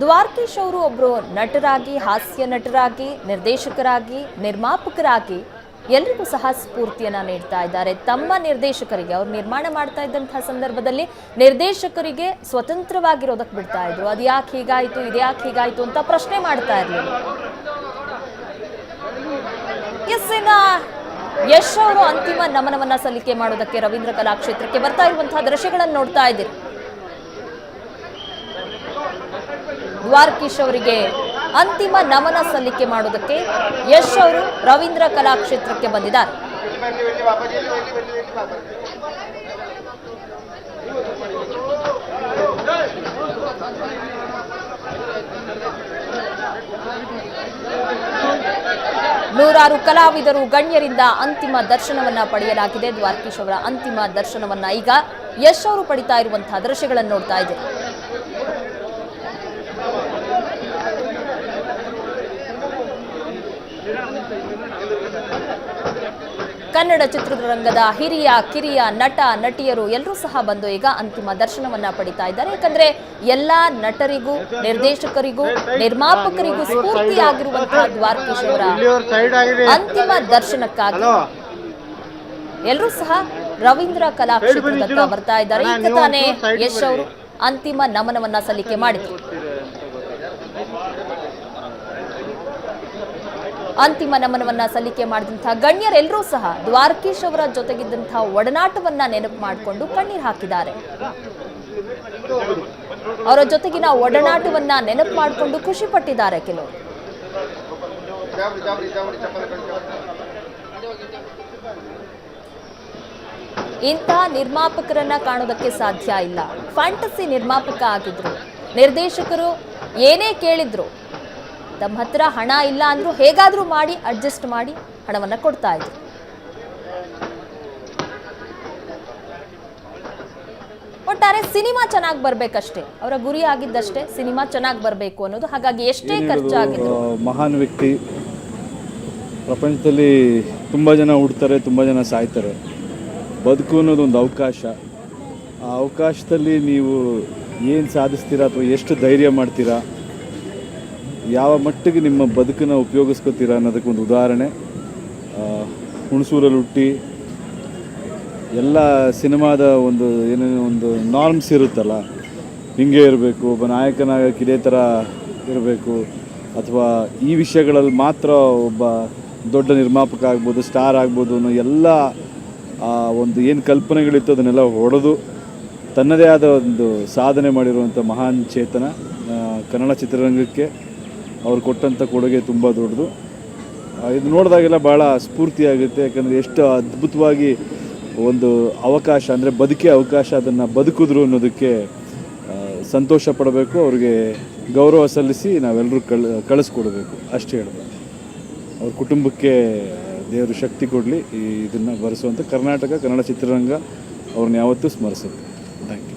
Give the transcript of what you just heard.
ದ್ವಾರಕೀಶ್ ಅವರು ಒಬ್ಬರು ನಟರಾಗಿ, ಹಾಸ್ಯ ನಟರಾಗಿ, ನಿರ್ದೇಶಕರಾಗಿ, ನಿರ್ಮಾಪಕರಾಗಿ ಎಲ್ರಿಗೂ ಸಹ ಸ್ಫೂರ್ತಿಯನ್ನು ನೀಡ್ತಾ ಇದ್ದಾರೆ. ತಮ್ಮ ನಿರ್ದೇಶಕರಿಗೆ, ಅವ್ರು ನಿರ್ಮಾಣ ಮಾಡ್ತಾ ಇದ್ದಂತಹ ಸಂದರ್ಭದಲ್ಲಿ ನಿರ್ದೇಶಕರಿಗೆ ಸ್ವತಂತ್ರವಾಗಿರೋದಕ್ಕೆ ಬಿಡ್ತಾ ಇದ್ರು. ಅದು ಯಾಕೆ ಹೀಗಾಯ್ತು ಇದ್ಯಾಕೆ ಹೀಗಾಯ್ತು ಅಂತ ಪ್ರಶ್ನೆ ಮಾಡ್ತಾ ಇರಲಿಲ್ಲ. ಎಸ್ ಯಶ್ ಅವರು ಅಂತಿಮ ನಮನವನ್ನ ಸಲ್ಲಿಕೆ ಮಾಡೋದಕ್ಕೆ ರವೀಂದ್ರ ಕಲಾಕ್ಷೇತ್ರಕ್ಕೆ ಬರ್ತಾ ಇರುವಂತಹ ದೃಶ್ಯಗಳನ್ನು ನೋಡ್ತಾ ಇದ್ದೀರಿ. ದ್ವಾರಕೀಶ್ ಅವರಿಗೆ ಅಂತಿಮ ನಮನ ಸಲ್ಲಿಕೆ ಮಾಡೋದಕ್ಕೆ ಯಶ್ ಅವರು ರವೀಂದ್ರ ಕಲಾಕ್ಷೇತ್ರಕ್ಕೆ ಬಂದಿದ್ದಾರೆ. ನೂರಾರು ಕಲಾವಿದರು ಗಣ್ಯರಿಂದ ಅಂತಿಮ ದರ್ಶನವನ್ನ ಪಡೆಯಲಾಗಿದೆ. ದ್ವಾರಕೀಶ್ ಅವರ ಅಂತಿಮ ದರ್ಶನವನ್ನ ಈಗ ಯಶ್ ಅವರು ಪಡಿತಾ ಇರುವಂತಹ ದೃಶ್ಯಗಳನ್ನು ನೋಡ್ತಾ ಇದ್ದೀರಿ. ಕನ್ನಡ ಚಿತ್ರರಂಗದ ಹಿರಿಯ ಕಿರಿಯ ನಟ ನಟಿಯರು ಎಲ್ಲರೂ ಸಹ ಬಂದು ಈಗ ಅಂತಿಮ ದರ್ಶನವನ್ನ ಪಡಿತಾ ಇದ್ದಾರೆ. ಯಾಕಂದ್ರೆ ಎಲ್ಲಾ ನಟರಿಗೂ ನಿರ್ದೇಶಕರಿಗೂ ನಿರ್ಮಾಪಕರಿಗೂ ಸ್ಫೂರ್ತಿಯಾಗಿರುವಂತಹ ದ್ವಾರಕೀಶ್ ಅವರ ಅಂತಿಮ ದರ್ಶನಕ್ಕಾಗಿ ಎಲ್ಲರೂ ಸಹ ರವೀಂದ್ರ ಕಲಾಕ್ಷೇತ್ರದತ್ತ ಬರ್ತಾ ಇದ್ದಾರೆ. ಈಗ ತಾನೇ ಯಶ್ ಅವರು ಅಂತಿಮ ನಮನವನ್ನ ಸಲ್ಲಿಕೆ ಮಾಡಿದ್ರು. ಅಂತಿಮ ನಮನವನ್ನ ಸಲ್ಲಿಕೆ ಮಾಡಿದಂತಹ ಗಣ್ಯರೆಲ್ಲರೂ ಸಹ ದ್ವಾರಕೀಶ್ ಅವರ ಜೊತೆಗಿದ್ದಂತಹ ಒಡನಾಟವನ್ನ ನೆನಪು ಮಾಡಿಕೊಂಡು ಕಣ್ಣೀರು ಹಾಕಿದ್ದಾರೆ. ಅವರ ಜೊತೆಗಿನ ಒಡನಾಟವನ್ನ ನೆನಪು ಮಾಡಿಕೊಂಡು ಖುಷಿ ಪಟ್ಟಿದ್ದಾರೆ ಕೆಲವರು. ಇಂತಹ ನಿರ್ಮಾಪಕರನ್ನ ಕಾಣೋದಕ್ಕೆ ಸಾಧ್ಯ ಇಲ್ಲ. ಫ್ಯಾಂಟಸಿ ನಿರ್ಮಾಪಕ ಆಗಿದ್ರು. ನಿರ್ದೇಶಕರು ಏನೇ ಕೇಳಿದ್ರು ತಮ್ಮ ಹತ್ರ ಹಣ ಇಲ್ಲ ಅಂದ್ರೂ ಹೇಗಾದ್ರೂ ಮಾಡಿ ಅಡ್ಜಸ್ಟ್ ಮಾಡಿ ಹಣವನ್ನ ಕೊಡ್ತಾ ಇದ್ರು. ಒಟ್ಟಾರೆ ಸಿನಿಮಾ ಚೆನ್ನಾಗಿ ಬರ್ಬೇಕಷ್ಟೇ. ಅವರ ಗುರಿ ಆಗಿದ್ದಷ್ಟೇ ಸಿನಿಮಾ ಚೆನ್ನಾಗಿ ಬರಬೇಕು ಅನ್ನೋದು. ಹಾಗಾಗಿ ಎಷ್ಟೇ ಖರ್ಚಾಗಿದ್ರು. ಮಹಾನ್ ವ್ಯಕ್ತಿ. ಪ್ರಪಂಚದಲ್ಲಿ ತುಂಬ ಜನ ಹುಡ್ತಾರೆ ತುಂಬ ಜನ ಸಾಯ್ತಾರೆ. ಬದುಕು ಅನ್ನೋದು ಒಂದು ಅವಕಾಶ. ಆ ಅವಕಾಶದಲ್ಲಿ ನೀವು ಏನು ಸಾಧಿಸ್ತೀರಾ ಅಥವಾ ಎಷ್ಟು ಧೈರ್ಯ ಮಾಡ್ತೀರಾ? ಯಾವ ಮಟ್ಟಿಗೆ ನಿಮ್ಮ ಬದುಕನ್ನು ಉಪಯೋಗಿಸ್ಕೋತೀರಾ ಅನ್ನೋದಕ್ಕೆ ಒಂದು ಉದಾಹರಣೆ. ಹುಣಸೂರಲ್ಲಿ ಹುಟ್ಟಿ ಎಲ್ಲ ಸಿನಿಮಾದ ಒಂದು ಏನೇನೋ ಒಂದು ನಾರ್ಮ್ಸ್ ಇರುತ್ತಲ್ಲ, ಹಿಂಗೆ ಇರಬೇಕು, ಒಬ್ಬ ನಾಯಕನಾಗ ಇದೇ ಥರ ಇರಬೇಕು, ಅಥವಾ ಈ ವಿಷಯಗಳಲ್ಲಿ ಮಾತ್ರ ಒಬ್ಬ ದೊಡ್ಡ ನಿರ್ಮಾಪಕ ಆಗ್ಬೋದು ಸ್ಟಾರ್ ಆಗ್ಬೋದು ಅನ್ನೋ ಎಲ್ಲ ಒಂದು ಏನು ಕಲ್ಪನೆಗಳಿತ್ತು ಅದನ್ನೆಲ್ಲ ಹೊಡೆದು, ತನ್ನದೇ ಆದ ಒಂದು ಸಾಧನೆ ಮಾಡಿರುವಂಥ ಮಹಾನ್ ಚೇತನ ಕನ್ನಡ ಚಿತ್ರರಂಗಕ್ಕೆ. ಅವ್ರು ಕೊಟ್ಟಂಥ ಕೊಡುಗೆ ತುಂಬ ದೊಡ್ಡದು. ಇದು ನೋಡಿದಾಗೆಲ್ಲ ಭಾಳ ಸ್ಫೂರ್ತಿಯಾಗುತ್ತೆ, ಯಾಕಂದರೆ ಎಷ್ಟು ಅದ್ಭುತವಾಗಿ ಒಂದು ಅವಕಾಶ, ಅಂದರೆ ಬದುಕೇ ಅವಕಾಶ ಅದನ್ನು ಬದುಕಿದ್ರು ಅನ್ನೋದಕ್ಕೆ ಸಂತೋಷ ಪಡಬೇಕು, ಅವ್ರಿಗೆ ಗೌರವ ಸಲ್ಲಿಸಿ ನಾವೆಲ್ಲರೂ ಕಳ್, ಕಳಿಸ್ಕೊಡ್ಬೇಕು, ಅಷ್ಟೇ ಹೇಳ್ಬೋದು. ಅವ್ರ ಕುಟುಂಬಕ್ಕೆ ದೇವರು ಶಕ್ತಿ ಕೊಡಲಿ, ಈ ಇದನ್ನು ಬರೆಸುವಂಥ ಕರ್ನಾಟಕ, ಕನ್ನಡ ಚಿತ್ರರಂಗ ಅವ್ರನ್ನ ಯಾವತ್ತೂ ಸ್ಮರಿಸುತ್ತೆ. Thank you